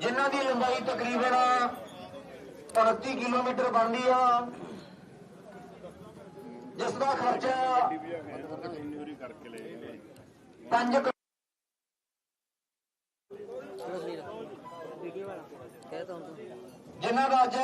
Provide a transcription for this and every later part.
ਜਿਨ੍ਹਾਂ ਦੀ ਲੰਬਾਈ ਤਕਰੀਬਨ 29 ਕਿਲੋਮੀਟਰ ਬਣਦੀ ਆ, ਜਿਸ ਦਾ ਖਰਚਾ 5 ਜਿਨ੍ਹਾਂ ਦਾ ਅੱਜ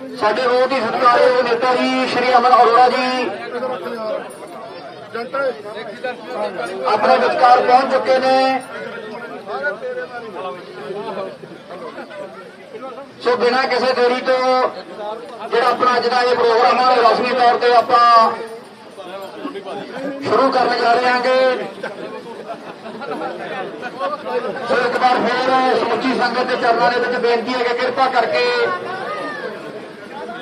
ਸਾਡੇ ਬਹੁਤ ਹੀ ਸਤਿਕਾਰਯੋਗ ਨੇਤਾ ਜੀ, ਸ਼੍ਰੀ ਅਮਨ ਅਰੋੜਾ ਜੀ। ਆਪਣੇ ਵਿਚਕਾਰ ਪਹੁੰਚ ਚੁੱਕੇ ਨੇ। ਸੋ ਬਿਨਾਂ ਕਿਸੇ ਦੇਰੀ ਤੋਂ, ਜਿਹੜਾ ਆਪਣਾ ਅੱਜ ਦਾ ਇਹ ਪ੍ਰੋਗਰਾਮ ਹੈ ਰਸਮੀ ਤੌਰ ਤੇ ਆਪਾਂ ਸ਼ੁਰੂ ਕਰਨ ਜਾ ਰਹੇ ਹਾਂਗੇ। ਸੋ ਇੱਕ ਵਾਰ ਫੇਰ ਸਮੁੱਚੀ ਸੰਗਤ ਦੇ ਚਰਨਾਂ ਦੇ ਵਿੱਚ ਬੇਨਤੀ ਹੈ ਕਿ ਕਿਰਪਾ ਕਰਕੇ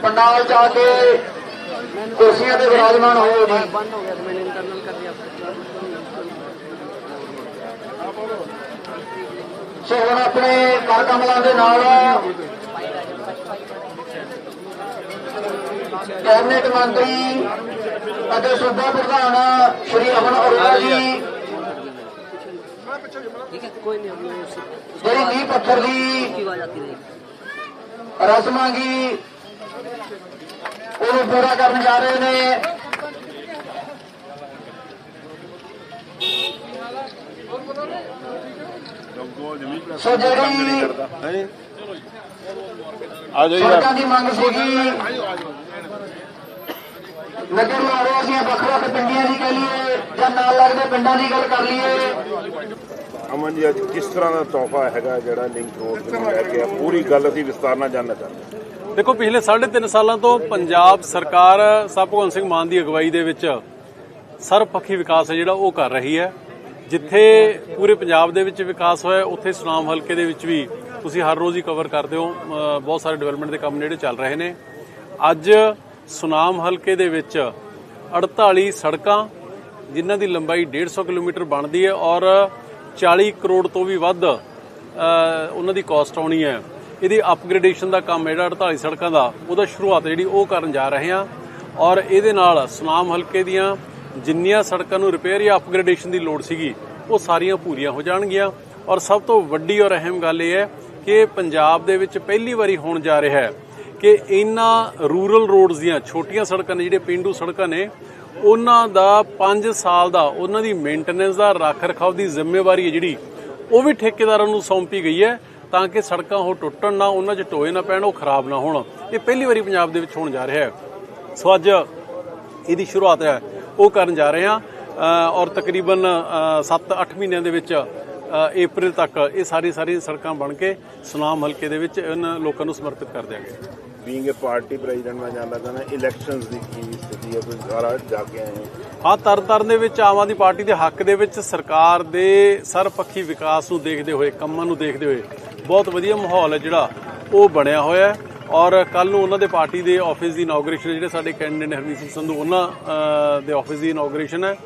ਪੰਡਾਲ ਜਾ ਕੇ ਕੁਰਸੀਆਂ ਤੇ ਵਿਰਾਜਮਾਨ ਹੋਏ ਜੀ ਸੋ ਹੁਣ ਆਪਣੇ ਕਰ ਕਮਲਾਂ ਦੇ ਨਾਲ ਕੈਬਨਿਟ ਮੰਤਰੀ ਅਤੇ ਸੂਬਾ ਪ੍ਰਧਾਨ ਸ਼੍ਰੀ ਅਮਨ ਅਰੋੜਾ ਜੀ। ਜਿਹੜੀ ਨੀਂਹ ਪੱਥਰ ਦੀ ਰਸਮਾਂ ਕੀ ਉਹਨੂੰ ਪੂਰਾ ਕਰਨ ਜਾ ਰਹੇ ਨੇ। ਸੋ ਜਿਹੜੀ ਆ ਜਾਓ ਸੜਕਾਂ ਦੀ ਮੰਗ ਸੀਗੀ। ਨਗਰ ਲਾਰੇ ਅਸੀਂ ਵੱਖ ਵੱਖ ਪਿੰਡਾਂ ਦੀ ਕਹਿ ਲਈਏ ਜਾਂ ਨਾਲ ਲੱਗਦੇ ਪਿੰਡਾਂ ਦੀ ਗੱਲ ਕਰ ਲਈਏ। ਅਮਨ ਜੀ, ਅੱਜ ਕਿਸ ਤਰ੍ਹਾਂ ਦਾ ਤੋਹਫਾ ਹੈਗਾ ਜਿਹੜਾ ਲਿੰਕ ਰੋਡ ਨੂੰ ਲੈ ਕੇ ਆ? ਪੂਰੀ ਗੱਲ ਅਸੀਂ ਵਿਸਤਾਰ ਨਾਲ ਜਾਣਨਾ ਚਾਹੁੰਦੇ ਹਾਂ। ਦੇਖੋ, ਪਿਛਲੇ 3.5 ਸਾਲਾਂ ਤੋਂ ਪੰਜਾਬ ਸਰਕਾਰ ਸਭ ਭਗਵੰਤ ਸਿੰਘ ਮਾਨ ਦੀ ਅਗਵਾਈ ਦੇ ਵਿੱਚ ਸਰਬਪੱਖੀ ਵਿਕਾਸ ਹੈ ਜਿਹੜਾ ਉਹ ਕਰ ਰਹੀ ਹੈ। ਜਿੱਥੇ ਪੂਰੇ ਪੰਜਾਬ ਦੇ ਵਿੱਚ ਵਿਕਾਸ ਹੋਇਆ, ਉੱਥੇ ਸੁਨਾਮ ਹਲਕੇ ਦੇ ਵਿੱਚ ਵੀ ਤੁਸੀਂ ਹਰ ਰੋਜ਼ ਹੀ ਕਵਰ ਕਰਦੇ ਹੋ। ਬਹੁਤ ਸਾਰੇ ਡਿਵੈਲਪਮੈਂਟ ਦੇ ਕੰਮ ਨੇੜੇ ਚੱਲ ਰਹੇ ਨੇ। ਅੱਜ ਸੁਨਾਮ ਹਲਕੇ ਦੇ ਵਿੱਚ 48 ਸੜਕਾਂ, ਜਿਨ੍ਹਾਂ ਦੀ ਲੰਬਾਈ 150 ਕਿਲੋਮੀਟਰ ਬਣਦੀ ਹੈ ਔਰ 40 ਕਰੋੜ ਤੋਂ ਵੀ ਵੱਧ ਉਹਨਾਂ ਦੀ ਕਾਸਟ ਆਉਣੀ ਹੈ। ਇਹਦੀ ਅਪਗ੍ਰੇਡੇਸ਼ਨ ਦਾ ਕੰਮ ਹੈ ਜਿਹੜਾ 48 ਸੜਕਾਂ ਦਾ, ਉਹਦਾ ਸ਼ੁਰੂਆਤ ਜਿਹੜੀ ਉਹ ਕਰਨ ਜਾ ਰਹੇ ਹਾਂ। ਔਰ ਇਹਦੇ ਨਾਲ ਸੁਨਾਮ ਹਲਕੇ ਦੀਆਂ ਜਿੰਨੀਆਂ ਸੜਕਾਂ ਨੂੰ ਰਿਪੇਅਰ ਜਾਂ ਅਪਗ੍ਰੇਡੇਸ਼ਨ ਦੀ ਲੋੜ ਸੀਗੀ, ਉਹ ਸਾਰੀਆਂ ਪੂਰੀਆਂ ਹੋ ਜਾਣਗੀਆਂ। ਔਰ ਸਭ ਤੋਂ ਵੱਡੀ ਔਰ ਅਹਿਮ ਗੱਲ ਇਹ ਹੈ ਕਿ ਪੰਜਾਬ ਦੇ ਵਿੱਚ ਪਹਿਲੀ ਵਾਰੀ ਹੋਣ ਜਾ ਰਿਹਾ ਹੈ ਕਿ ਇਹਨਾਂ ਰੂਰਲ ਰੋਡਸ ਦੀਆਂ ਛੋਟੀਆਂ ਸੜਕਾਂ ਨੇ, ਜਿਹੜੇ ਪਿੰਡੂ ਸੜਕਾਂ ਨੇ ਉਹਨਾਂ ਦਾ 5 ਸਾਲ ਦਾ, ਉਹਨਾਂ ਦੀ ਮੇਨਟੇਨੈਂਸ ਦਾ ਰੱਖ ਰਖਾਵ ਦੀ ਜ਼ਿੰਮੇਵਾਰੀ ਹੈ ਜਿਹੜੀ, ਉਹ ਵੀ ਠੇਕੇਦਾਰਾਂ ਨੂੰ ਸੌਂਪੀ ਗਈ ਹੈ ਤਾਂ ਕਿ ਸੜਕਾਂ ਉਹ ਟੁੱਟਣ ਨਾ, ਉਹਨਾਂ 'ਚ ਟੋਏ ਨਾ ਪੈਣ, ਉਹ ਖਰਾਬ ਨਾ ਹੋਣ। ਇਹ ਪਹਿਲੀ ਵਾਰੀ ਪੰਜਾਬ ਦੇ ਵਿੱਚ ਹੋਣ ਜਾ ਰਿਹਾ ਹੈ। ਸੋ ਅੱਜ ਇਹਦੀ ਸ਼ੁਰੂਆਤ ਹੈ, ਉਹ ਕਰਨ ਜਾ ਰਹੇ ਹਾਂ ਔਰ ਤਕਰੀਬਨ 7-8 ਮਹੀਨਿਆਂ ਦੇ ਵਿੱਚ ਅਪ੍ਰੈਲ ਤੱਕ ਇਹ ਸਾਰੀ ਸਾਰੀ ਸੜਕਾਂ ਬਣ ਕੇ ਸੁਨਾਮ ਹਲਕੇ ਦੇ ਵਿੱਚ ਇਹਨਾਂ ਲੋਕਾਂ ਨੂੰ ਸਮਰਪਿਤ ਕਰ ਦਿਆਂਗੇ। ਬੀਇੰਗ ਅ ਪਾਰਟੀ ਪ੍ਰੈਜ਼ੀਡੈਂਟ ਮੈਂ ਜਾਣਦਾ ਚਾਹੁੰਦਾ ਇਲੈਕਸ਼ਨਸ ਦੀ ਕੀ ਸਥਿਤੀ ਹੈ ਤੁਸੀਂ ਸਾਰਾ ਜਾ ਕੇ ਆਏ ਹਾਂ? ਤਰਨਤਾਰਨ ਦੇ ਵਿੱਚ ਆਮ ਆਦਮੀ ਪਾਰਟੀ ਦੇ ਹੱਕ ਦੇ ਵਿੱਚ ਸਰਕਾਰ ਦੇ ਸਰਪੱਖੀ ਵਿਕਾਸ ਨੂੰ ਦੇਖਦੇ ਹੋਏ, ਕੰਮਾਂ ਨੂੰ ਦੇਖਦੇ ਹੋਏ ਬਹੁਤ ਵਧੀਆ ਮਾਹੌਲ ਹੈ ਜਿਹੜਾ, ਉਹ ਬਣਿਆ ਹੋਇਆ ਹੈ। ਔਰ ਕੱਲ ਨੂੰ ਉਹਨਾਂ ਦੇ ਪਾਰਟੀ ਦੇ ਆਫਿਸ ਦੀ ਇਨੋਗ੍ਰੇਸ਼ਨ ਜਿਹੜੇ ਸਾਡੇ ਕੈਂਡੀਡੇਟ ਹਰਮੀਤ ਸਿੰਘ ਸੰਧੂ, ਉਹਨਾਂ ਦੇ ਆਫਿਸ ਦੀ ਇਨੋਗ੍ਰੇਸ਼ਨ ਹੈ।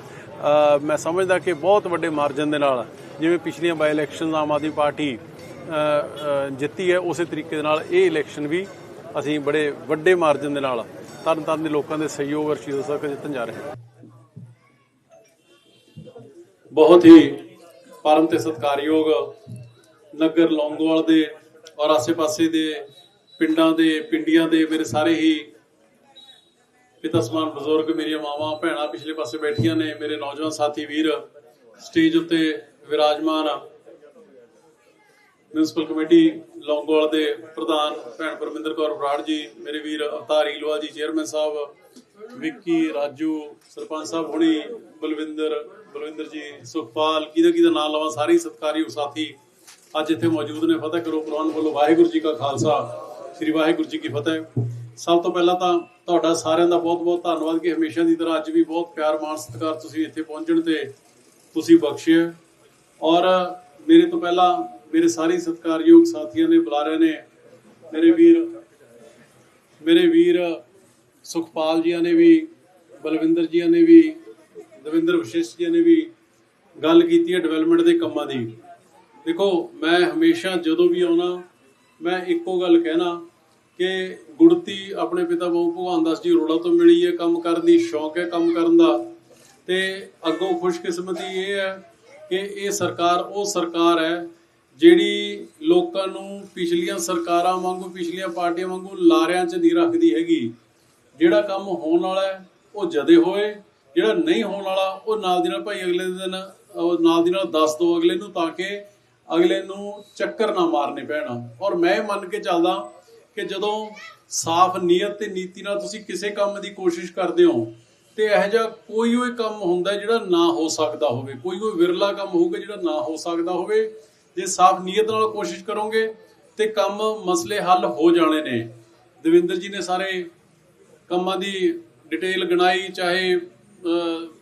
ਮੈਂ ਸਮਝਦਾ ਕਿ ਬਹੁਤ ਵੱਡੇ ਮਾਰਜਨ ਦੇ ਨਾਲ, ਜਿਵੇਂ ਪਿਛਲੀਆਂ ਬਾਈ ਇਲੈਕਸ਼ਨਸ ਆਮ ਆਦਮੀ ਪਾਰਟੀ ਜਿੱਤੀ ਹੈ, ਉਸੇ ਤਰੀਕੇ ਦੇ ਨਾਲ ਇਹ ਇਲੈਕਸ਼ਨ ਵੀ ਅਸੀਂ ਬੜੇ ਵੱਡੇ ਮਾਰਜਨ ਦੇ ਨਾਲ ਤਰਨਤਾਰਨ ਦੇ ਲੋਕਾਂ ਦੇ ਸਹਿਯੋਗ ਔਰ ਸ਼ੀਰੋ ਸਰ ਜਿੱਤਣ ਜਾ ਰਹੇ ਹਾਂ। ਬਹੁਤ ਹੀ ਪਰਮ ਤੇ ਸਤਿਕਾਰਯੋਗ ਨਗਰ ਲੌਂਗੋਵਾਲ ਦੇ ਔਰ ਆਸੇ-ਪਾਸੇ ਦੇ ਪਿੰਡਾਂ ਦੇ, ਪਿੰਡੀਆਂ ਦੇ ਮੇਰੇ ਸਾਰੇ ਹੀ ਪਿਤਾ ਸਮਾਨ ਬਜ਼ੁਰਗ ਮੇਰੀਆਂ ਮਾਵਾਂ, ਭੈਣਾਂ ਪਿਛਲੇ ਪਾਸੇ ਬੈਠੀਆਂ ਨੇ, ਮੇਰੇ ਨੌਜਵਾਨ ਸਾਥੀ ਵੀਰ, ਸਟੇਜ ਉੱਤੇ ਵਿਰਾਜਮਾਨ ਮਿਊਨਿਸਪਲ ਕਮੇਟੀ ਲੌਂਗੋਵਾਲ ਦੇ ਪ੍ਰਧਾਨ ਭੈਣ ਪਰਮਿੰਦਰ ਕੌਰ ਬਰਾੜ ਜੀ, ਮੇਰੇ ਵੀਰ ਅਵਤਾਰ ਈਲਵਾ ਜੀ ਚੇਅਰਮੈਨ ਸਾਹਿਬ, ਵਿੱਕੀ, ਰਾਜੂ, ਸਰਪੰਚ ਸਾਹਿਬ ਹੁਣੀ, ਬਲਵਿੰਦਰ ਬਲਵਿੰਦਰ ਜੀ, ਸੁਖਪਾਲ, ਕਿਹਦਾ ਕਿਹਦਾ ਨਾਮ ਲਵਾਂ, ਸਾਰੇ ਹੀ ਸਤਿਕਾਰਯੋਗ ਸਾਥੀ ਅੱਜ ਇੱਥੇ ਮੌਜੂਦ ਨੇ। ਫਤਿਹ ਕਰੋ ਪ੍ਰਵਾਨ ਵੱਲੋਂ ਵਾਹਿਗੁਰੂ ਜੀ ਕਾ ਖਾਲਸਾ, ਸ੍ਰੀ ਵਾਹਿਗੁਰੂ ਜੀ ਕੀ ਫਤਿਹ। ਸਭ ਤੋਂ ਪਹਿਲਾਂ ਤਾਂ ਤੁਹਾਡਾ ਸਾਰਿਆਂ ਦਾ ਬਹੁਤ-ਬਹੁਤ ਧੰਨਵਾਦ ਕਿ ਹਮੇਸ਼ਾ ਦੀ ਤਰ੍ਹਾਂ ਅੱਜ ਵੀ ਬਹੁਤ ਪਿਆਰ, ਮਾਣ, ਸਤਿਕਾਰ ਤੁਸੀਂ ਇੱਥੇ ਪਹੁੰਚਣ ਤੇ ਤੁਸੀਂ ਬਖਸ਼ਿਆ ਔਰ ਮੇਰੇ ਤੋਂ ਪਹਿਲਾਂ ਮੇਰੇ ਸਾਰੇ ਸਤਿਕਾਰਯੋਗ ਸਾਥੀਆਂ ਨੇ ਬੁਲਾਰਿਆਂ ਨੇ, ਮੇਰੇ ਵੀਰ ਮੇਰੇ ਵੀਰ ਸੁਖਪਾਲ ਜੀਆਂ ਨੇ ਵੀ, ਬਲਵਿੰਦਰ ਜੀਆਂ ਨੇ ਵੀ, ਦਵਿੰਦਰ ਵਿਸ਼ੇਸ਼ ਜੀ ਨੇ ਵੀ ਗੱਲ ਕੀਤੀ ਹੈ ਡਿਵੈਲਪਮੈਂਟ ਦੇ ਕੰਮਾਂ ਦੀ। ਦੇਖੋ, ਮੈਂ ਹਮੇਸ਼ਾ ਜਦੋਂ ਵੀ ਆਉਣਾ, ਮੈਂ ਇੱਕੋ ਗੱਲ ਕਹਿਣਾ ਕਿ ਗੁੜਤੀ ਆਪਣੇ ਪਿਤਾ ਬਾਬੂ ਭਗਵਾਨ ਦਾਸ ਜੀ ਅਰੋੜਾ ਤੋਂ ਮਿਲੀ ਹੈ ਕੰਮ ਕਰਨ ਦੀ, ਸ਼ੌਂਕ ਹੈ ਕੰਮ ਕਰਨ ਦਾ। ਤੇ ਅੱਗੋਂ ਖੁਸ਼ਕਿਸਮਤੀ ਇਹ ਹੈ ਕਿ ਇਹ ਸਰਕਾਰ ਉਹ ਸਰਕਾਰ ਹੈ ਜਿਹੜੀ ਲੋਕਾਂ ਨੂੰ ਪਿਛਲੀਆਂ ਸਰਕਾਰਾਂ ਵਾਂਗੂ, ਪਿਛਲੀਆਂ ਪਾਰਟੀਆਂ ਵਾਂਗੂ ਲਾਰਿਆਂ 'ਚ ਨਹੀਂ ਰੱਖਦੀ ਹੈਗੀ, ਜਿਹੜਾ ਕੰਮ ਹੋਣ ਵਾਲਾ ਹੈ, ਉਹ ਜਦੇ ਹੋਏ, ਜਿਹੜਾ ਨਹੀਂ ਹੋਣ ਵਾਲਾ, ਉਹ ਨਾਲ ਦੀ ਨਾਲ ਭਾਈ ਅਗਲੇ ਦਿਨ ਨਾਲ ਦੀ ਨਾਲ ਦੱਸ ਦੋ ਅਗਲੇ ਨੂੰ ਤਾਂ ਕਿ ਅਗਲੇ ਨੂੰ ਚੱਕਰ ਨਾ ਮਾਰਨੇ ਪੈਣ। ਔਰ ਮੈਂ ਇਹ ਮੰਨ ਕੇ ਚੱਲਦਾ ਕਿ ਜਦੋਂ ਸਾਫ਼ ਨੀਅਤ ਤੇ ਨੀਤੀ ਨਾਲ ਤੁਸੀਂ ਕਿਸੇ ਕੰਮ ਦੀ ਕੋਸ਼ਿਸ਼ ਕਰਦੇ ਹੋ, ਤੇ ਇਹੋ ਜਿਹਾ ਕੋਈ ਉਹ ਕੰਮ ਹੁੰਦਾ ਜਿਹੜਾ ਨਾ ਹੋ ਸਕਦਾ ਹੋਵੇ, ਕੋਈ ਉਹ ਵਿਰਲਾ ਕੰਮ ਹੋਊਗਾ ਜਿਹੜਾ ਨਾ ਹੋ ਸਕਦਾ ਹੋਵੇ ਜੇ ਸਾਫ਼ ਨੀਅਤ ਨਾਲ ਕੋਸ਼ਿਸ਼ ਕਰੋਗੇ ਤੇ ਕੰਮ ਮਸਲੇ ਹੱਲ ਹੋ ਜਾਣੇ ਨੇ। ਦਵਿੰਦਰ ਜੀ ਨੇ ਸਾਰੇ ਕੰਮਾਂ ਦੀ ਡਿਟੇਲ ਗਣਾਈ, ਚਾਹੇ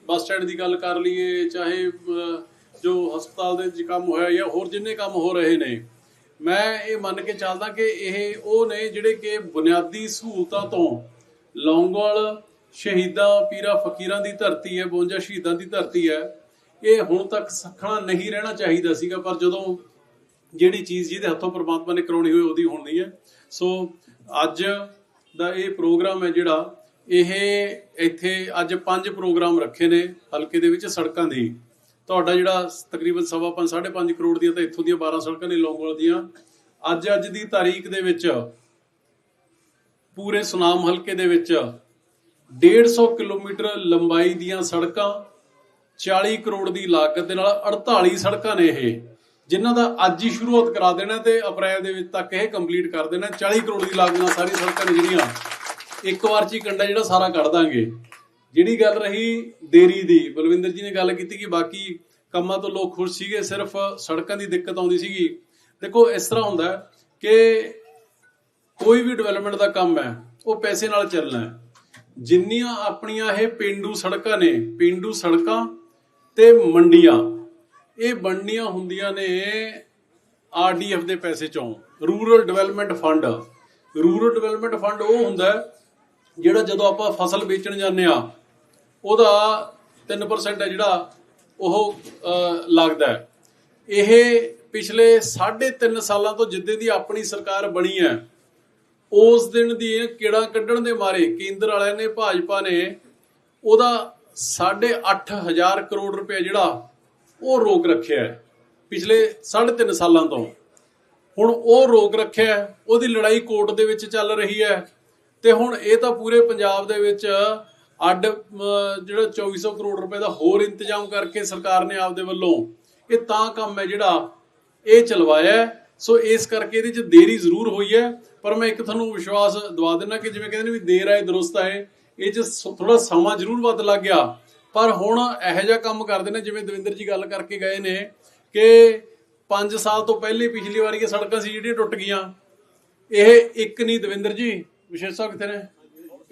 ਬੱਸ ਸਟੈਂਡ ਦੀ ਗੱਲ ਕਰ ਲਈਏ, ਚਾਹੇ ਜੋ ਹਸਪਤਾਲ ਦੇ ਵਿੱਚ ਕੰਮ ਹੋਇਆ ਜਾਂ ਹੋਰ ਜਿੰਨੇ ਕੰਮ ਹੋ ਰਹੇ ਨੇ। ਮੈਂ ਇਹ ਮੰਨ ਕੇ ਚੱਲਦਾ ਕਿ ਇਹ ਉਹ ਨੇ ਜਿਹੜੇ ਕਿ ਬੁਨਿਆਦੀ ਸਹੂਲਤਾਂ ਤੋਂ ਲੌਂਗੋਵਾਲ ਸ਼ਹੀਦਾਂ, ਪੀਰਾਂ ਫਕੀਰਾਂ ਦੀ ਧਰਤੀ ਹੈ 52 ਸ਼ਹੀਦਾਂ ਦੀ ਧਰਤੀ ਹੈ ਇਹ ਹੁਣ ਤੱਕ ਸਖਣਾ ਨਹੀਂ ਰਹਿਣਾ ਚਾਹੀਦਾ ਸੀਗਾ ਪਰ ਜਦੋਂ ਜਿਹੜੀ ਚੀਜ਼ ਜਿਹਦੇ ਹੱਥੋਂ ਪ੍ਰਮਾਤਮਾ ਨੇ ਕਰਾਉਣੀ ਹੋਈ ਉਹਦੀ ਹੋਣੀ ਹੈ। ਸੋ ਅੱਜ ਦਾ ਇਹ ਪ੍ਰੋਗਰਾਮ ਹੈ ਜਿਹੜਾ ਇਹ ਇੱਥੇ ਅੱਜ ਪੰਜ ਪ੍ਰੋਗਰਾਮ ਰੱਖੇ ਨੇ ਹਲਕੇ ਦੇ ਵਿੱਚ ਸੜਕਾਂ ਦੀ। ਤੁਹਾਡਾ ਜਿਹੜਾ ਤਕਰੀਬਨ ਸਵਾ ਪੰਜ, ਸਾਢੇ 5 ਕਰੋੜ ਦੀਆਂ ਤਾਂ ਇੱਥੋਂ ਦੀਆਂ 12 ਸੜਕਾਂ ਨੇ ਲੌਂਗੋਲ ਦੀਆਂ। ਅੱਜ ਅੱਜ ਦੀ ਤਾਰੀਖ ਦੇ ਵਿੱਚ ਪੂਰੇ ਸੁਨਾਮ ਹਲਕੇ ਦੇ ਵਿੱਚ 150 ਕਿਲੋਮੀਟਰ ਲੰਬਾਈ ਦੀਆਂ ਸੜਕਾਂ 40 ਕਰੋੜ ਦੀ ਲਾਗਤ ਦੇ ਨਾਲ 48 ਸੜਕਾਂ ਨੇ ਇਹ, ਜਿਨ੍ਹਾਂ ਦਾ ਅੱਜ ਹੀ ਸ਼ੁਰੂਆਤ ਕਰਾ ਦੇਣਾ ਤੇ ਅਪ੍ਰੈਲ ਦੇ ਵਿੱਚ ਤੱਕ ਇਹ ਕੰਪਲੀਟ ਕਰ ਦੇਣਾ। 40 ਕਰੋੜ ਦੀ ਲਾਗਤ ਨਾਲ ਸਾਰੀ ਸੜਕਾਂ ਨੇ ਜਿਹੜੀਆਂ, ਇੱਕ ਵਾਰ ਚ ਹੀ ਕੰਡਾ ਜਿਹੜਾ ਸਾਰਾ ਕੱਢ ਦਾਂਗੇ। ਜਿਹੜੀ ਗੱਲ ਰਹੀ ਦੇਰੀ ਦੀ, ਬਲਵਿੰਦਰ ਜੀ ਨੇ ਗੱਲ ਕੀਤੀ ਕਿ ਬਾਕੀ ਕੰਮਾਂ ਤੋਂ ਲੋਕ ਖੁਸ਼ ਸੀਗੇ, ਸਿਰਫ ਸੜਕਾਂ ਦੀ ਦਿੱਕਤ ਆਉਂਦੀ ਸੀਗੀ। ਦੇਖੋ, ਇਸ ਤਰ੍ਹਾਂ ਹੁੰਦਾ ਕਿ ਕੋਈ ਵੀ ਡਿਵੈਲਪਮੈਂਟ ਦਾ ਕੰਮ ਹੈ, ਉਹ ਪੈਸੇ ਨਾਲ ਚੱਲਣਾ ਹੈ। ਜਿੰਨੀਆਂ ਆਪਣੀਆਂ ਇਹ ਪਿੰਡੂ ਸੜਕਾਂ ਨੇ, ਪਿੰਡੂ ਸੜਕਾਂ ਤੇ ਮੰਡੀਆਂ। ਇਹ ਬਣਨੀਆਂ ਹੁੰਦੀਆਂ ਨੇ ਆਰਡੀਐਫ ਦੇ ਪੈਸੇ ਚੋਂ। Rural development fund. Rural development fund ਉਹ ਹੁੰਦਾ ਜਿਹੜਾ ਜਦੋਂ ਆਪਾਂ ਫਸਲ ਵੇਚਣ ਜਾਂਦੇ ਆ ਉਹਦਾ 3% ਹੈ ਜਿਹੜਾ ਉਹ ਲੱਗਦਾ ਇਹ ਪਿਛਲੇ 3.5 ਸਾਲਾਂ ਤੋਂ ਜਿੱਦੇ ਦੀ ਆਪਣੀ ਸਰਕਾਰ ਬਣੀ ਹੈ, ਉਸ ਦਿਨ ਦੀ ਇਹ ਕਿਹੜਾ ਕੱਢਣ ਦੇ ਮਾਰੇ, ਕੇਂਦਰ ਵਾਲਿਆਂ ਨੇ, ਭਾਜਪਾ ਨੇ, ਉਹਦਾ 8.5000 ਕਰੋੜ ਰੁਪਏ ਜਿਹੜਾ ਉਹ ਰੋਕ ਰੱਖਿਆ ਹੈ ਪਿਛਲੇ 3.5 ਸਾਲਾਂ ਤੋਂ। ਹੁਣ ਉਹ ਰੋਕ ਰੱਖਿਆ ਹੈ, ਉਹਦੀ ਲੜਾਈ ਕੋਰਟ ਦੇ ਵਿੱਚ ਚੱਲ ਰਹੀ ਹੈ ਤੇ ਹੁਣ ਇਹ ਤਾਂ ਪੂਰੇ ਪੰਜਾਬ ਦੇ ਵਿੱਚ ਅੱਡ ਅਮ, ਜਿਹੜਾ 2400 ਕਰੋੜ ਰੁਪਏ ਦਾ ਹੋਰ ਇੰਤਜ਼ਾਮ ਕਰਕੇ ਸਰਕਾਰ ਨੇ ਆਪਦੇ ਵੱਲੋਂ ਇਹ ਤਾਂ ਕੰਮ ਹੈ ਜਿਹੜਾ ਇਹ ਚਲਵਾਇਆ ਸੋ ਇਸ ਕਰਕੇ ਇਹਦੇ 'ਚ ਦੇਰੀ ਜ਼ਰੂਰ ਹੋਈ ਹੈ। ਪਰ ਮੈਂ ਇੱਕ ਤੁਹਾਨੂੰ ਵਿਸ਼ਵਾਸ ਦਵਾ ਦਿੰਦਾ ਕਿ ਜਿਵੇਂ ਕਹਿੰਦੇ ਨੇ ਵੀ ਦੇਰ ਆਏ ਦਰੁਸਤ ਆਏ ਇਹ 'ਚ ਥੋੜਾ ਸਮਾਂ ਜ਼ਰੂਰ ਵੱਧ ਲੱਗ ਗਿਆ। ਪਰ ਹੁਣ ਇਹੋ ਜਿਹਾ ਕੰਮ ਕਰਦੇ ਨੇ, ਜਿਵੇਂ ਦਵਿੰਦਰ ਜੀ ਗੱਲ ਕਰਕੇ ਗਏ ਨੇ ਕਿ 5 ਸਾਲ ਤੋਂ ਪਹਿਲੇ ਪਿਛਲੀ ਵਾਰੀ ਇਹ ਸੜਕਾਂ ਸੀ ਜਿਹੜੀਆਂ ਟੁੱਟ ਗਈਆਂ। ਇਹ ਇੱਕ ਨਹੀਂ ਦਵਿੰਦਰ ਜੀ ਵਿਸ਼ੇਸ਼ਤਾ ਕਿਤੇ ਨੇ?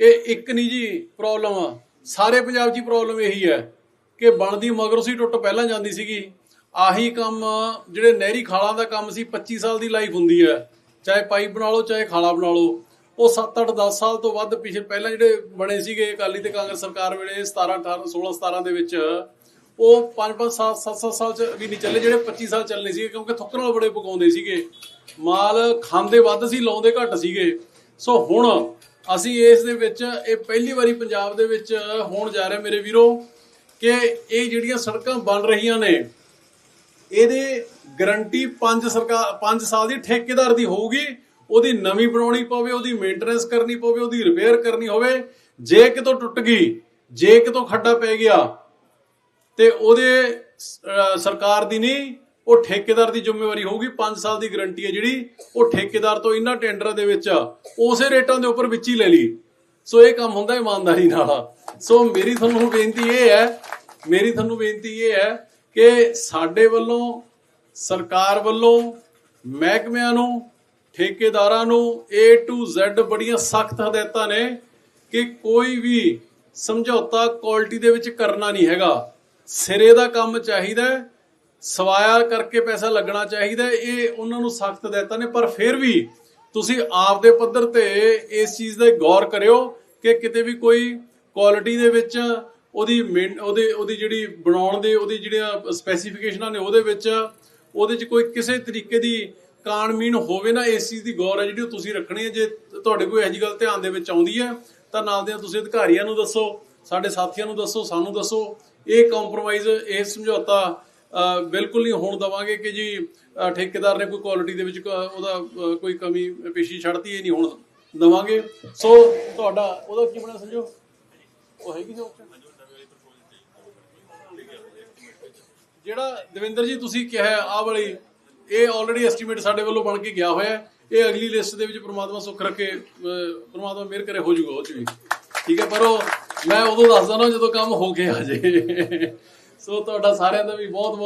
ਇਹ ਇੱਕ ਨਹੀਂ ਜੀ ਪ੍ਰੋਬਲਮ ਆ। ਸਾਰੇ ਪੰਜਾਬ 'ਚ ਪ੍ਰੋਬਲਮ ਇਹੀ ਹੈ ਕਿ ਬਣਦੀ ਮਗਰੋਂ ਸੀ, ਟੁੱਟ ਪਹਿਲਾਂ ਜਾਂਦੀ ਸੀਗੀ। ਆਹੀ ਕੰਮ ਜਿਹੜੇ ਨਹਿਰੀ ਖਾਲਾਂ ਦਾ ਕੰਮ ਸੀ 25 ਸਾਲ ਦੀ ਲਾਈਫ ਹੁੰਦੀ ਹੈ। ਚਾਹੇ ਪਾਈਪ ਬਣਾ ਲਓ, ਚਾਹੇ ਖਾਲਾ ਬਣਾ ਲਓ। ਉਹ 7 8 10 ਸਾਲ ਤੋਂ ਵੱਧ ਪਿਛਲੇ ਪਹਿਲਾਂ ਜਿਹੜੇ ਬਣੇ ਸੀਗੇ ਅਕਾਲੀ ਤੇ ਕਾਂਗਰਸ ਸਰਕਾਰ ਵੇਲੇ 17 18 16 17 ਦੇ ਵਿੱਚ, ਉਹ 5 5 7 7 ਸਾਲ ਚ ਵੀ ਨਹੀਂ ਚੱਲੇ, ਜਿਹੜੇ 25 ਸਾਲ ਚੱਲਨੇ ਸੀਗੇ, ਕਿਉਂਕਿ ਥੁੱਕਣ ਨਾਲ ਬੜੇ ਪਕਾਉਂਦੇ ਸੀਗੇ। ਮਾਲ ਖਾਂਦੇ ਵੱਧ ਸੀ, ਲਾਉਂਦੇ ਘੱਟ ਸੀਗੇ। ਸੋ ਹੁਣ ਅਸੀਂ ਇਸ ਦੇ ਵਿੱਚ, ਇਹ ਪਹਿਲੀ ਵਾਰੀ ਪੰਜਾਬ ਦੇ ਵਿੱਚ ਹੋਣ ਜਾ ਰਿਹਾ ਮੇਰੇ ਵੀਰੋ, ਕਿ ਇਹ ਜਿਹੜੀਆਂ ਸੜਕਾਂ ਬਣ ਰਹੀਆਂ ਨੇ, ਇਹਦੇ ਗਰੰਟੀ 5 ਸਰਕਾਰ 5 ਸਾਲ ਦੀ ਠੇਕੇਦਾਰ ਦੀ ਹੋਊਗੀ। ਉਹਦੀ ਨਵੀਂ ਬਣਾਉਣੀ ਪਵੇ, ਉਹਦੀ ਮੇਨਟੇਨੈਂਸ ਕਰਨੀ ਪਵੇ, ਉਹਦੀ ਰਿਪੇਅਰ ਕਰਨੀ ਹੋਵੇ, ਜੇ ਕਿਤੋਂ ਟੁੱਟ ਗਈ, ਜੇ ਕਿਤੋਂ ਖੱਡਾ ਪੈ ਗਿਆ, ਤੇ ਉਹਦੇ ਸਰਕਾਰ ਦੀ ਨਹੀਂ, ਉਹ ਠੇਕੇਦਾਰ ਦੀ ਜ਼ਿੰਮੇਵਾਰੀ ਹੋਊਗੀ 5 ਸਾਲ ਦੀ ਗਾਰੰਟੀ ਹੈ ਜਿਹੜੀ, ਉਹ ਠੇਕੇਦਾਰ ਤੋਂ ਇਹਨਾਂ ਟੈਂਡਰਾਂ ਦੇ ਵਿੱਚ ਉਸੇ ਰੇਟਾਂ ਦੇ ਉੱਪਰ ਵਿੱਚ ਹੀ ਲੈ ਲਈ। ਸੋ ਇਹ ਕੰਮ ਹੁੰਦਾ ਇਮਾਨਦਾਰੀ ਨਾਲ। ਸੋ ਮੇਰੀ ਤੁਹਾਨੂੰ ਬੇਨਤੀ ਇਹ ਹੈ, ਮੇਰੀ ਤੁਹਾਨੂੰ ਬੇਨਤੀ ਇਹ ਹੈ ਕਿ ਸਾਡੇ ਵੱਲੋਂ, ਸਰਕਾਰ ਵੱਲੋਂ, ਮਹਿਕਮਿਆਂ ਨੂੰ ਠੇਕੇਦਾਰਾਂ ਨੂੰ A to Z ਬੜੀਆਂ ਸਖਤ ਹਦਾਇਤਾਂ ਨੇ ਕਿ ਕੋਈ ਵੀ ਸਮਝੌਤਾ ਕੁਆਲਿਟੀ ਦੇ ਵਿੱਚ ਕਰਨਾ ਨਹੀਂ ਹੈਗਾ। ਸਿਰੇ ਦਾ ਕੰਮ ਚਾਹੀਦਾ ਸਵਾਇਆ ਕਰਕੇ ਪੈਸਾ ਲੱਗਣਾ ਚਾਹੀਦਾ ਇਹ ਉਹਨਾਂ ਨੂੰ ਸਖਤ ਹਦਾਇਤਾਂ ਨੇ। ਪਰ ਫਿਰ ਵੀ ਤੁਸੀਂ ਆਪ ਦੇ ਪੱਧਰ ਤੇ ਇਸ ਚੀਜ਼ ਦਾ ਗੌਰ ਕਰਿਓ ਕਿ ਕਿਤੇ ਵੀ ਕੋਈ ਕੁਆਲਿਟੀ ਦੇ ਵਿੱਚ ਉਹਦੀ main- ਉਹਦੇ, ਉਹਦੀ ਜਿਹੜੀ ਬਣਾਉਣ ਦੇ, ਉਹਦੀ ਜਿਹੜੀਆਂ ਸਪੈਸੀਫਿਕੇਸ਼ਨਾਂ ਨੇ, ਉਹਦੇ ਵਿੱਚ ਉਹਦੇ 'ਚ ਕੋਈ ਕਿਸੇ ਤਰੀਕੇ ਦੀ ਕਾਨਮੀਨ ਹੋਵੇ ਨਾ, ਇਸ ਚੀਜ਼ ਦੀ ਗੌਰ ਹੈ ਜਿਹੜੀ ਉਹ ਤੁਸੀਂ ਰੱਖਣੀ ਹੈ। ਜੇ ਤੁਹਾਡੇ ਕੋਈ ਇਹੋ ਜਿਹੀ ਗੱਲ ਧਿਆਨ ਦੇ ਵਿੱਚ ਆਉਂਦੀ ਹੈ, ਤਾਂ ਨਾਲ ਦੇ ਤੁਸੀਂ ਅਧਿਕਾਰੀਆਂ ਨੂੰ ਦੱਸੋ, ਸਾਡੇ ਸਾਥੀਆਂ ਨੂੰ ਦੱਸੋ, ਸਾਨੂੰ ਦੱਸੋ। ਇਹ ਕੰਪਰੋਮਾਈਜ਼ ਇਹ ਸਮਝੌਤਾ ਬਿਲਕੁਲ ਨਹੀਂ ਹੋਣ ਦਵਾਂਗੇ ਕਿ ਜੀ ਠੇਕੇਦਾਰ ਨੇ ਕੋਈ ਕੁਆਲਿਟੀ ਦੇ ਵਿੱਚ ਉਹਦਾ ਕੋਈ ਕਮੀ, ਪੇਸ਼ੀ ਛੱਡਤੀ, ਇਹ ਨਹੀਂ ਹੋਣ ਦਵਾਂਗੇ। ਸੋ, ਤੁਹਾਡਾ, ਉਹਦਾ ਕੀ ਬਣਿਆ ਸਮਝੋ ਉਹ ਹੈਗੀ ਸੀ ਜਿਹੜਾ ਦਵਿੰਦਰ ਜੀ ਤੁਸੀਂ ਕਿਹਾ ਆਹ ਵਾਲੀ ਇਹ ਆਲਰੇਡੀ ਐਸਟੀਮੇਟ ਸਾਡੇ ਵੱਲੋਂ ਬਣ ਕੇ ਗਿਆ ਹੋਇਆ ਹੈ। ਇਹ ਅਗਲੀ ਲਿਸਟ ਦੇ ਵਿੱਚ ਪ੍ਰਮਾਤਮਾ ਸੁੱਖ ਰੱਖੇ, ਅਹ, ਪ੍ਰਮਾਤਮਾ ਮਿਹਰ ਕਰੇ, ਹੋ ਜਾਊਗਾ ਉਹ ਚ ਵੀ। ਠੀਕ ਹੈ, ਪਰ ਉਹ ਮੈਂ ਉਦੋਂ ਦੱਸਦਾ ਨਾ ਜਦੋਂ ਕੰਮ ਹੋ ਕੇ ਆ ਜੇ ਸੋ ਤੁਹਾਡਾ ਸਾਰਿਆਂ ਦਾ ਵੀ ਬਹੁਤ ਬਹੁਤ